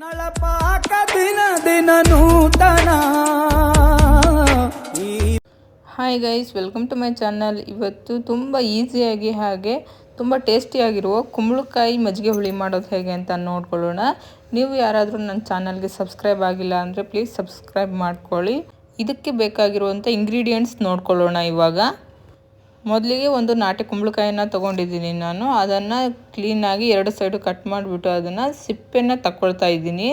ನಳಪಾಕ ದಿನ ದಿನ ನೂತನ. Hi guys welcome to my channel ಇವತ್ತು ತುಂಬ ಈಸಿಯಾಗಿ ಹಾಗೆ ತುಂಬ ಟೇಸ್ಟಿಯಾಗಿರುವ ಕುಂಬಳಕಾಯಿ ಮಜ್ಜಿಗೆ ಹುಳಿ ಮಾಡೋದು ಹೇಗೆ ಅಂತ ನೋಡ್ಕೊಳ್ಳೋಣ. ನೀವು ಯಾರಾದರೂ ನನ್ನ ಚಾನಲ್ಗೆ ಸಬ್ಸ್ಕ್ರೈಬ್ ಆಗಿಲ್ಲ ಅಂದರೆ ಪ್ಲೀಸ್ ಸಬ್ಸ್ಕ್ರೈಬ್ ಮಾಡ್ಕೊಳ್ಳಿ. ಇದಕ್ಕೆ ಬೇಕಾಗಿರುವಂಥ ಇಂಗ್ರೀಡಿಯೆಂಟ್ಸ್ ನೋಡ್ಕೊಳ್ಳೋಣ ಇವಾಗ. ಮೊದಲಿಗೆ ಒಂದು ನಾಟಿ ಕುಂಬಳಕಾಯನ್ನ ತೊಗೊಂಡಿದ್ದೀನಿ ನಾನು. ಅದನ್ನು ಕ್ಲೀನಾಗಿ ಎರಡು ಸೈಡು ಕಟ್ ಮಾಡಿಬಿಟ್ಟು ಅದನ್ನು ಸಿಪ್ಪೆನ ತಕ್ಕೊಳ್ತಾ ಇದ್ದೀನಿ.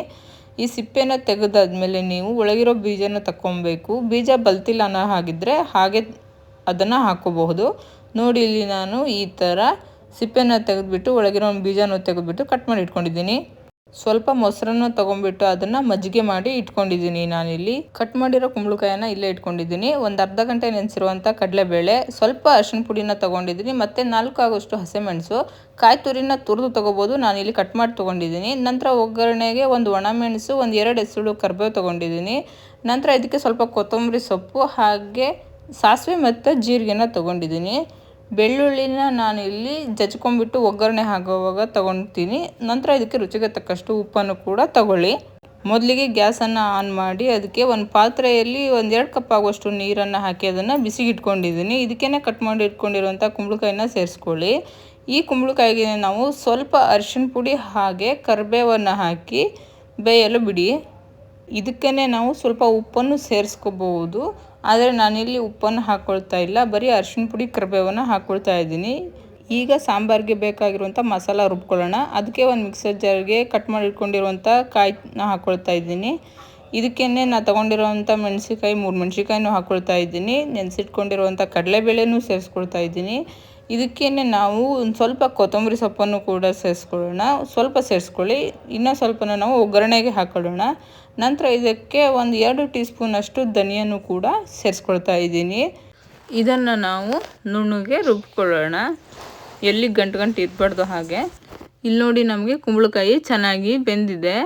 ಈ ಸಿಪ್ಪೆನ ತೆಗೆದಾದ್ಮೇಲೆ ನೀವು ಒಳಗಿರೋ ಬೀಜನ ತಕ್ಕೊಬೇಕು. ಬೀಜ ಬಲ್ತಿಲ್ಲ ಅನ್ನೋ ಹಾಗಿದ್ರೆ ಹಾಗೆ ಅದನ್ನು ಹಾಕೋಬಹುದು. ನೋಡಿ ಇಲ್ಲಿ ನಾನು ಈ ಥರ ಸಿಪ್ಪೆನ ತೆಗೆದುಬಿಟ್ಟು ಒಳಗಿರೋ ಬೀಜನ ತೆಗೆದುಬಿಟ್ಟು ಕಟ್ ಮಾಡಿ ಇಟ್ಕೊಂಡಿದ್ದೀನಿ. ಸ್ವಲ್ಪ ಮೊಸರನ್ನು ತಗೊಂಡ್ಬಿಟ್ಟು ಅದನ್ನು ಮಜ್ಜಿಗೆ ಮಾಡಿ ಇಟ್ಕೊಂಡಿದ್ದೀನಿ ನಾನಿಲ್ಲಿ. ಕಟ್ ಮಾಡಿರೋ ಕುಂಬಳಕಾಯನ್ನ ಇಲ್ಲೇ ಇಟ್ಕೊಂಡಿದ್ದೀನಿ. ಒಂದು ಅರ್ಧ ಗಂಟೆ ನೆನೆಸಿರುವಂಥ ಕಡಲೆಬೇಳೆ, ಸ್ವಲ್ಪ ಅರಿಶಿನ ಪುಡಿನ ತೊಗೊಂಡಿದ್ದೀನಿ ಮತ್ತು ನಾಲ್ಕು ಆಗೋಷ್ಟು ಹಸಿಮೆಣಸು, ಕಾಯಿ ತುರಿನ ತುರಿದು ತೊಗೋಬೋದು ನಾನಿಲ್ಲಿ ಕಟ್ ಮಾಡಿ ತೊಗೊಂಡಿದ್ದೀನಿ. ನಂತರ ಒಗ್ಗರಣೆಗೆ ಒಂದು ಒಣಮೆಣಸು, ಒಂದು ಎರಡು ಹೆಸರು ಕರ್ಬೇವು ತೊಗೊಂಡಿದ್ದೀನಿ. ನಂತರ ಇದಕ್ಕೆ ಸ್ವಲ್ಪ ಕೊತ್ತಂಬರಿ ಸೊಪ್ಪು, ಹಾಗೆ ಸಾಸಿವೆ ಮತ್ತು ಜೀರಿಗೆನ ತೊಗೊಂಡಿದ್ದೀನಿ. ಬೆಳ್ಳುಳ್ಳಿನ ನಾನು ಇಲ್ಲಿ ಜಜ್ಕೊಂಡ್ಬಿಟ್ಟು ಒಗ್ಗರಣೆ ಹಾಕುವಾಗ ತೊಗೊಳ್ತೀನಿ ನಂತರ ಇದಕ್ಕೆ ರುಚಿಗೆ ತಕ್ಕಷ್ಟು ಉಪ್ಪನ್ನು ಕೂಡ ತಗೊಳ್ಳಿ. ಮೊದಲಿಗೆ ಗ್ಯಾಸನ್ನು ಆನ್ ಮಾಡಿ ಅದಕ್ಕೆ ಒಂದು ಪಾತ್ರೆಯಲ್ಲಿ ಒಂದೆರಡು ಕಪ್ ಆಗುವಷ್ಟು ನೀರನ್ನು ಹಾಕಿ ಅದನ್ನು ಬಿಸಿಗಿಟ್ಕೊಂಡಿದ್ದೀನಿ. ಇದಕ್ಕೇ ಕಟ್ ಮಾಡಿ ಇಟ್ಕೊಂಡಿರುವಂಥ ಕುಂಬಳಕಾಯಿನ ಸೇರಿಸ್ಕೊಳ್ಳಿ. ಈ ಕುಂಬಳಕಾಯಿಗೆ ನಾವು ಸ್ವಲ್ಪ ಅರಿಶಿಣ ಪುಡಿ ಹಾಗೆ ಕರಿಬೇವನ್ನು ಹಾಕಿ ಬೇಯಲು ಬಿಡಿ. ಇದಕ್ಕೇ ನಾವು ಸ್ವಲ್ಪ ಉಪ್ಪನ್ನು ಸೇರಿಸ್ಕೋಬಹುದು. ಆದರೆ ನಾನಿಲ್ಲಿ ಉಪ್ಪನ್ನು ಹಾಕ್ಕೊಳ್ತಾ ಇಲ್ಲ. ಬರೀ ಅರಿಶಿಣ ಪುಡಿ ಕರಿಬೇವನ್ನು ಹಾಕ್ಕೊಳ್ತಾ ಇದ್ದೀನಿ. ಈಗ ಸಾಂಬಾರಿಗೆ ಬೇಕಾಗಿರುವಂಥ ಮಸಾಲ ರುಬ್ಕೊಳ್ಳೋಣ. ಅದಕ್ಕೆ ಒಂದು ಮಿಕ್ಸರ್ ಜಾರ್ಗೆ ಕಟ್ ಮಾಡಿ ಇಟ್ಕೊಂಡಿರುವಂಥ ಕಾಯಿನ ಹಾಕ್ಕೊಳ್ತಾ ಇದ್ದೀನಿ. ಇದಕ್ಕೇ ನಾನು ತೊಗೊಂಡಿರುವಂಥ ಮೆಣಸಿಕಾಯಿ ಮೂರು ಮೆಣಸಿನ್ಕಾಯಿನೂ ಹಾಕ್ಕೊಳ್ತಾ ಇದ್ದೀನಿ. ನೆನೆಸಿಟ್ಕೊಂಡಿರುವಂಥ ಕಡಲೆಬೇಳೆನೂ ಸೇರಿಸ್ಕೊಳ್ತಾ ಇದ್ದೀನಿ. ಇದಕ್ಕೇ ನಾವು ಒಂದು ಸ್ವಲ್ಪ ಕೊತ್ತಂಬರಿ ಸೊಪ್ಪನ್ನು ಕೂಡ ಸೇರಿಸ್ಕೊಳ್ಳೋಣ. ಸ್ವಲ್ಪ ಸೇರಿಸ್ಕೊಳ್ಳಿ. ಇನ್ನೂ ಸ್ವಲ್ಪನ ನಾವು ಒಗ್ಗರಣೆಗೆ ಹಾಕೊಳ್ಳೋಣ. ನಂತರ ಇದಕ್ಕೆ ಒಂದು ಎರಡು ಟೀ ಸ್ಪೂನಷ್ಟು ಧನಿಯನ್ನು ಕೂಡ ಸೇರಿಸ್ಕೊಳ್ತಾ ಇದ್ದೀನಿ. ಇದನ್ನು ನಾವು ನುಣ್ಣಗೆ ರುಬ್ಕೊಳ್ಳೋಣ. ಎಲ್ಲಿ ಗಂಟು ಗಂಟು ಇರಬಾರ್ದು ಹಾಗೆ. ಇಲ್ಲಿ ನೋಡಿ ನಮಗೆ ಕುಂಬಳಕಾಯಿ ಚೆನ್ನಾಗಿ ಬೆಂದಿದೆ.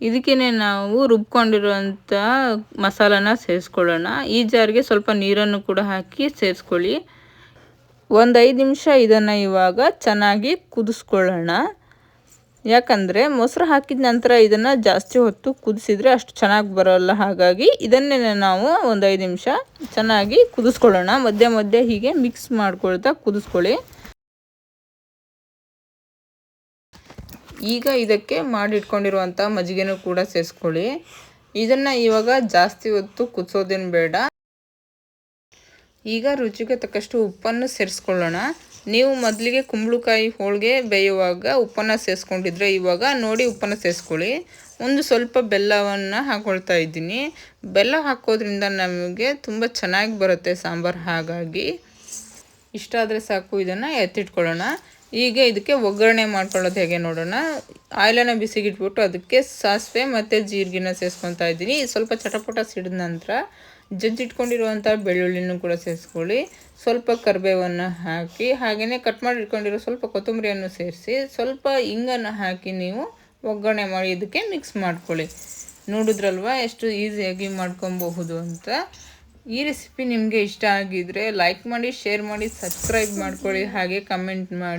ಇದಕ್ಕೇ ನಾವು ರುಬ್ಕೊಂಡಿರುವಂಥ ಮಸಾಲಾನ ಸೇರಿಸ್ಕೊಳ್ಳೋಣ. ಈ ಜಾರಿಗೆ ಸ್ವಲ್ಪ ನೀರನ್ನು ಕೂಡ ಹಾಕಿ ಸೇರಿಸ್ಕೊಳ್ಳಿ. ಒಂದು ಐದು ನಿಮಿಷ ಇದನ್ನು ಇವಾಗ ಚೆನ್ನಾಗಿ ಕುದಿಸ್ಕೊಳ್ಳೋಣ. ಯಾಕಂದರೆ ಮೊಸರು ಹಾಕಿದ ನಂತರ ಇದನ್ನು ಜಾಸ್ತಿ ಹೊತ್ತು ಕುದಿಸಿದರೆ ಅಷ್ಟು ಚೆನ್ನಾಗಿ ಬರೋಲ್ಲ. ಹಾಗಾಗಿ ಇದನ್ನೇ ನಾವು ಒಂದು ಐದು ನಿಮಿಷ ಚೆನ್ನಾಗಿ ಕುದಿಸ್ಕೊಳ್ಳೋಣ. ಮಧ್ಯೆ ಮಧ್ಯೆ ಹೀಗೆ ಮಿಕ್ಸ್ ಮಾಡ್ಕೊಳ್ತಾ ಕುದಿಸ್ಕೊಳ್ಳಿ. ಈಗ ಇದಕ್ಕೆ ಮಾಡಿಟ್ಕೊಂಡಿರುವಂಥ ಮಜ್ಜಿಗೆನೂ ಕೂಡ ಸೇರಿಸ್ಕೊಳ್ಳಿ. ಇದನ್ನು ಇವಾಗ ಜಾಸ್ತಿ ಹೊತ್ತು ಕುದಿಸೋದೇನು ಬೇಡ. ಈಗ ರುಚಿಗೆ ತಕ್ಕಷ್ಟು ಉಪ್ಪನ್ನು ಸೇರಿಸ್ಕೊಳ್ಳೋಣ. ನೀವು ಮೊದಲಿಗೆ ಕುಂಬಳಕಾಯಿ ಹೋಳಿಗೆ ಬೇಯುವಾಗ ಉಪ್ಪನ್ನು ಸೇರಿಸ್ಕೊಂಡಿದ್ರೆ ಇವಾಗ ನೋಡಿ ಉಪ್ಪನ್ನು ಸೇರಿಸ್ಕೊಳ್ಳಿ. ಒಂದು ಸ್ವಲ್ಪ ಬೆಲ್ಲವನ್ನು ಹಾಕ್ಕೊಳ್ತಾ ಇದ್ದೀನಿ. ಬೆಲ್ಲ ಹಾಕೋದ್ರಿಂದ ನಮಗೆ ತುಂಬ ಚೆನ್ನಾಗಿ ಬರುತ್ತೆ ಸಾಂಬಾರು. ಹಾಗಾಗಿ ಇಷ್ಟ ಆದರೆ ಸಾಕು, ಇದನ್ನು ಎತ್ತಿಟ್ಕೊಳ್ಳೋಣ. ಈಗ ಇದಕ್ಕೆ ಒಗ್ಗರಣೆ ಮಾಡ್ಕೊಳ್ಳೋದು ಹೇಗೆ ನೋಡೋಣ. ಆಯಿಲನ್ನು ಬಿಸಿಗಿಟ್ಬಿಟ್ಟು ಅದಕ್ಕೆ ಸಾಸಿವೆ ಮತ್ತು ಜೀರಿಗೆನ ಸೇರಿಸ್ಕೊತಾ ಇದ್ದೀನಿ. ಸ್ವಲ್ಪ ಚಟಪಟ ಸಿಡಿದ ನಂತರ ಜಜ್ಜಿಟ್ಕೊಂಡಿರುವಂಥ ಬೆಳ್ಳುಳ್ಳಿನೂ ಕೂಡ ಸೇರಿಸ್ಕೊಳ್ಳಿ. ಸ್ವಲ್ಪ ಕರಿಬೇವನ್ನು ಹಾಕಿ ಹಾಗೆಯೇ ಕಟ್ ಮಾಡಿ ಇಟ್ಕೊಂಡಿರೋ ಸ್ವಲ್ಪ ಕೊತ್ತಂಬರಿಯನ್ನು ಸೇರಿಸಿ, ಸ್ವಲ್ಪ ಇಂಗನ್ನು ಹಾಕಿ ನೀವು ಒಗ್ಗರಣೆ ಮಾಡಿ ಇದಕ್ಕೆ ಮಿಕ್ಸ್ ಮಾಡ್ಕೊಳ್ಳಿ. ನೋಡಿದ್ರಲ್ವ ಎಷ್ಟು ಈಸಿಯಾಗಿ ಮಾಡ್ಕೊಬಹುದು ಅಂತ. ಈ ರೆಸಿಪಿ ನಿಮಗೆ ಇಷ್ಟ ಆಗಿದ್ರೆ ಲೈಕ್ ಮಾಡಿ ಶೇರ್ ಮಾಡಿ ಸಬ್ಸ್ಕ್ರೈಬ್ ಮಾಡ್ಕೊಳ್ಳಿ, ಹಾಗೆ ಕಮೆಂಟ್ ಮಾಡಿ.